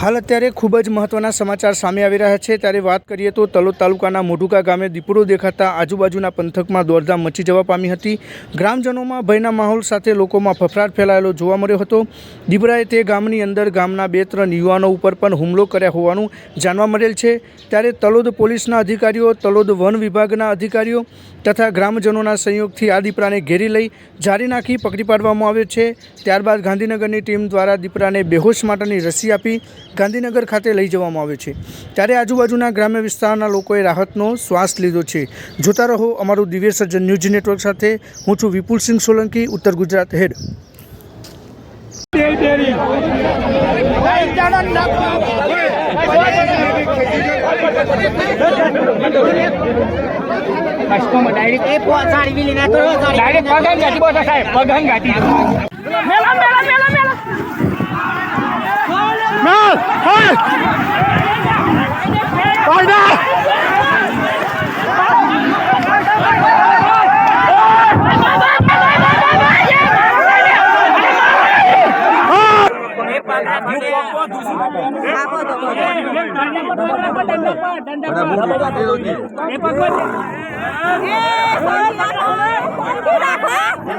હાલ અત્યારે ખૂબ જ મહત્ત્વના સમાચાર સામે આવી રહ્યા છે. ત્યારે વાત કરીએ તો તલોદ તાલુકાના મોઢુકા ગામે દીપડો દેખાતા આજુબાજુના પંથકમાં દોડધામ મચી જવા પામી હતી. ગ્રામજનોમાં ભયના માહોલ સાથે લોકોમાં ફફડાટ ફેલાયેલો જોવા મળ્યો હતો. દીપડાએ તે ગામની અંદર ગામના બે ત્રણ યુવાનો ઉપર પણ હુમલો કર્યા હોવાનું જાણવા મળેલ છે. ત્યારે તલોદ પોલીસના અધિકારીઓ, તલોદ વન વિભાગના અધિકારીઓ તથા ગ્રામજનોના સંયોગથી આ દીપડાને ઘેરી લઈ જારી નાખી પકડી પાડવામાં આવ્યો છે. ત્યારબાદ ગાંધીનગરની ટીમ દ્વારા દીપડાને બેહોશ માટેની રસી આપી ગાંધીનગર ખાતે લઈ જવામાં આવે છે. ત્યારે આજુબાજુના ગ્રામ્ય વિસ્તારના લોકોએ રાહતનો શ્વાસ લીધો છે. જોતા રહો અમારું દિવ્ય સર્જન ન્યૂઝ નેટવર્ક સાથે. હું છું વિપુલસિંહ સોલંકી ઉત્તર ગુજરાત હેડ. એ પોચાડી વિલી ના તો ડાયરેક્ટ પગન ગાતી બોલો સાહેબ. પગન ગાતી Hey! Right now!